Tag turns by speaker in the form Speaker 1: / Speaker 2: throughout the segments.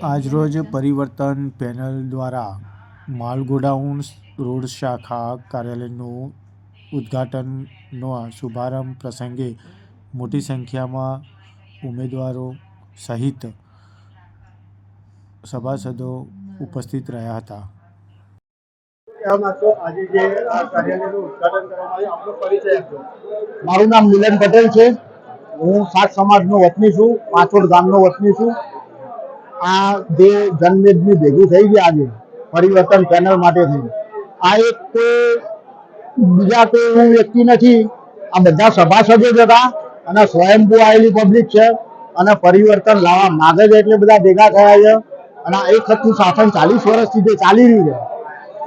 Speaker 1: આજરોજ પરિવર્તન પેનલ દ્વારા માલ ગોડાઉન રોડ શાખા કાર્યાલયનું ઉદ્ઘાટનનો શુભારંભ પ્રસંગે મોટી સંખ્યામાં ઉમેદવારો સહિત સભાસદો ઉપસ્થિત રહ્યા હતા.
Speaker 2: મારું નામ મિલન પટેલ છે. હું સાત સમાજનો વતની છું, પાછોડ ગામનો વતની છું. આ જે જનમેદની ભેગી થઈ ગઈ આજે પરિવર્તન પેનલ માટે થઈ આ એક કોઈ બીજા કોઈ વ્યક્તિ નથી. આ બધા સભાસદો જ હતા અને સ્વયંભૂ આવેલી પબ્લિક છે અને પરિવર્તન લાવવા માગે છે એટલે બધા ભેગા થયા છે. અને એક હતું શાસન ચાલીસ વર્ષથી જે ચાલી રહ્યું છે,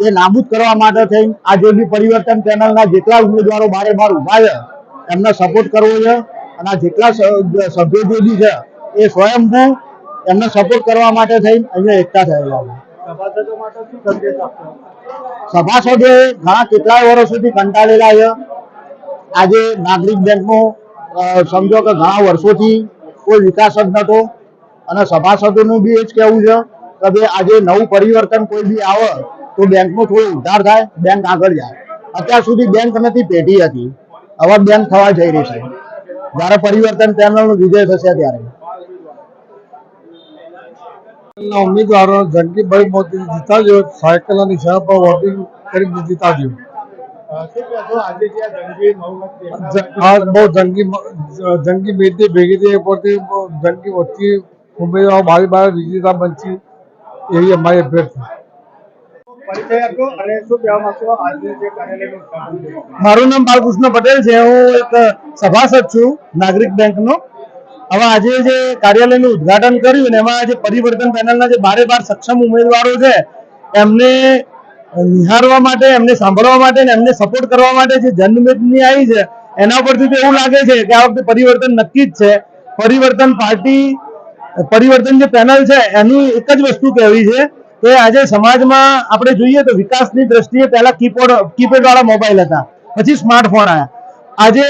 Speaker 2: એ નાબૂદ કરવા માટે થઈ આ બી પરિવર્તન પેનલના જેટલા ઉમેદવારો બારે બાર ઊભા છે, એમને સપોર્ટ કરવો છે. અને જેટલા સભ્યો જે છે, એ સ્વયંભૂ એમને સપોર્ટ કરવા માટે થઈને અહીંયા એકઠા થયેલા છે. ઘણા કેટલાય વર્ષોથી કંટાળેલા છે. આજે નાગરિક બેંકનો સમજો કે ઘણા વર્ષોથી કોઈ વિકાસ જ નહોતો. અને સભાસદોનું બી એ જ કહેવું છે કે ભાઈ આજે નવું પરિવર્તન કોઈ બી આવે તો બેંકનો થોડો ઉદ્ધાર થાય, બેંક આગળ જાય. અત્યાર સુધી બેંક નથી પેઢી હતી. હવે બેંક થવા જઈ રહી છે. જ્યારે પરિવર્તન પેનલનો વિજય થશે ત્યારે. ઉમેદવારો જંગીભાઈ મોદી જીતાડ્યો સાયકલ અને શહેર પર વોટિંગ
Speaker 3: કહેશો આજે જે આ જંગી બહુમત દેખાડવા
Speaker 2: આ બહુ જંગી જંગી બેટી ભેગી થઈ પરથી જંગી વચ્ચે ઉમેદવારો બારી બાર વિજેતા બનશે એવી અમારી
Speaker 3: જે થયું.
Speaker 2: મારું નામ બાલકૃષ્ણ પટેલ છે. હું એક સભાસદ છું નાગરિક બેંકનો. હવે આજે જે કાર્યાલયનું ઉદ્ઘાટન કર્યું ને એમાં જે પરિવર્તન પેનલના જે બારે બાર સક્ષમ ઉમેદવારો છે, એમને નિહાળવા માટે, એમને સાંભળવા માટે ને એમને સપોર્ટ કરવા માટે જે જનમેદની આવી છે, એના પરથી તો એવું લાગે છે કે આ વખતે પરિવર્તન નક્કી જ છે. પરિવર્તન પાર્ટી, પરિવર્તન જે પેનલ છે, એની એક જ વસ્તુ કહેવી છે કે આજે સમાજમાં આપણે જોઈએ તો વિકાસની દ્રષ્ટિએ પહેલા કીપોર્ડ કીપેડ વાળા મોબાઈલ હતા, પછી સ્માર્ટફોન આવ્યા આજે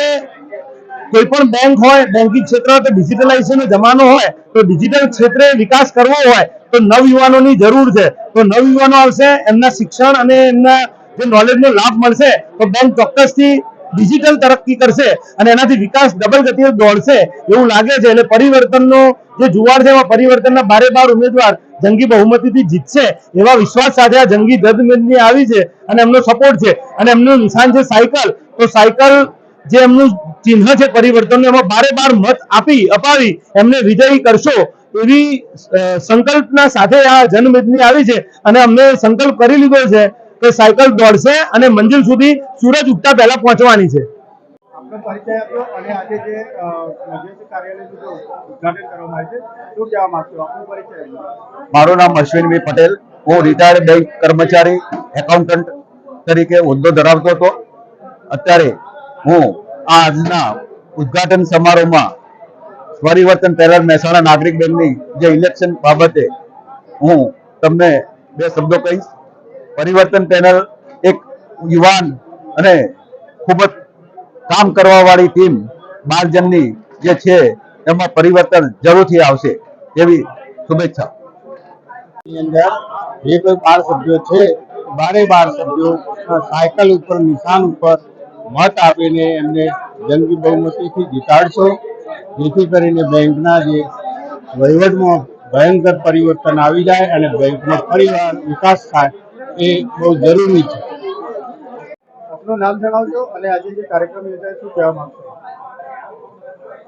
Speaker 2: કોઈ પણ બેંક હોય બેન્કિંગ ક્ષેત્ર હોય, તો જમાનો હોય, તો ડિજિટલ ક્ષેત્રે વિકાસ કરવો હોય, તો નવયુવાનોની જરૂર છે. તો નવયુવાનો આવશે, એમના શિક્ષણ અને એમના જે નોલેજનો લાભ મળશે, તો બેંક ચોક્કસથી ડિજિટલ તરક્કી કરશે અને એનાથી વિકાસ ડબલ ગતિએ દોડશે એવું લાગે છે. એટલે પરિવર્તનનો જે જુવાળ છે એમાં પરિવર્તનના બારે બાર ઉમેદવાર જંગી બહુમતીથી જીતશે એવા વિશ્વાસ સાથે આ જંગી દદમેદની આવી છે અને એમનો સપોર્ટ છે. અને એમનું નિશાન છે સાયકલ. તો સાયકલ જે એમનું ચિહ્ન છે પરિવર્તનનું એમાં બારે બાર મત આપી અપાવી એમને વિજયી કરશો એવી સંકલ્પના સાથે આ જનમેદની આવી છે અને અમને સંકલ્પ કરી લીધો છે કે સાયકલ દોડશે અને મંજિલ સુધી સૂરજ ઉગતા પહેલા પહોંચવાની છે.
Speaker 4: મારું નામ અશ્વિનભાઈ પટેલ. હું રિટાયર્ડ બેંક કર્મચારી એકાઉન્ટન્ટ તરીકે હોદ્દો ધરાવતો હતો. અત્યારે હું આજના ઉદઘાટન સમારોહમાં પરિવર્તન પહેલા મહેસાણા નાગરિક બેંકની જે ઇલેક્શન બાબતે હું તમને બે શબ્દો કહીશ. પરિવર્તન પેનલ એક યુવાન અને ખૂબ જ કામ કરવા વાળી ટીમ બારજનની જે છે એમાં પરિવર્તન જરૂરથી આવશે એવી શુભેચ્છા.
Speaker 2: જે કોઈ બાર સભ્યો છે, બારે બાર સભ્યો સાયકલ ઉપર, નિશાન ઉપર મત આપીને એમને જંગી બહુમતીથી જીતાડશો. જેથી કરીને બેંકના જે વહીવટમાં ભયંકર પરિવર્તન આવી જાય અને બેંકનો ફરીવાર વિકાસ થાય એ બહુ જરૂરી છે.
Speaker 3: આપનું નામ જણાવજો અને આજે જે કાર્યક્રમ યોજાય શું કહેવા માંગશો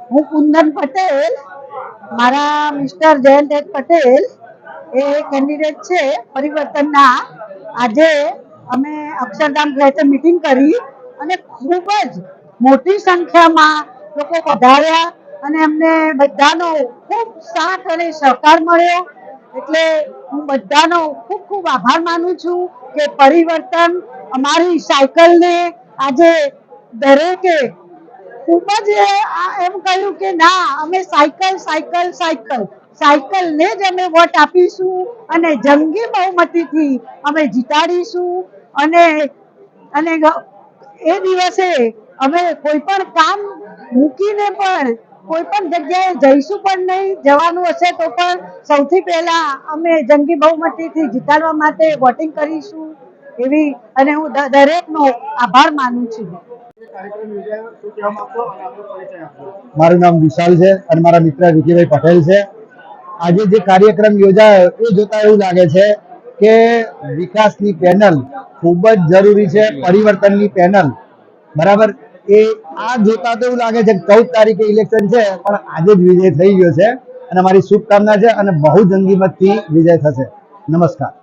Speaker 5: હું કુંદન પટેલ. મારા મિસ્ટર જયંત પટેલ એ કેન્ડિડેટ છે પરિવર્તનના. આજે અમે અક્ષરધામ ખાતે મીટિંગ કરી. અને ખૂબ જ મોટી સંખ્યામાં લોકો પધાર્યા અને એમને બધાનો ખૂબ સાથ અને સહકાર મળ્યો. એટલે હું બધાનો ખૂબ ખૂબ આભાર માનું છું કે પરિવર્તન અમારી સાયકલને આજે દરેકે ખૂબ જ એમ કહ્યું કે ના, અમે સાયકલ સાયકલ સાયકલ, સાયકલને જ અમે વોટ આપીશું અને જંગી બહુમતીથી અમે જીતાડીશું. અને અને એ દિવસે અમે કોઈ પણ કામ મૂકીને પણ કોઈ પણ જગ્યાએ જઈશું પણ નહીં, જવાનું હશે તો પણ સૌથી પહેલા અમે જંગી બહુમતીથી જીતાડવા માટે વોટિંગ કરીશું એવી, અને હું દરેકનો આભાર માનું છું.
Speaker 6: મારું નામ વિશાલ છે અને મારા મિત્ર વિકીભાઈ પટેલ છે. આજે જે કાર્યક્રમ યોજાયો, એ જોતા એવું લાગે છે કે વિકાસની પેનલ ખૂબ જ જરૂરી છે, પરિવર્તનની પેનલ. બરાબર? એ આ જોતા તો એવું લાગે છે ચૌદ તારીખે ઇલેક્શન છે, પણ આજે જ વિજય થઈ ગયો છે. અને મારી શુભકામના છે અને બહુ જંગી મતથી વિજય થશે. નમસ્કાર.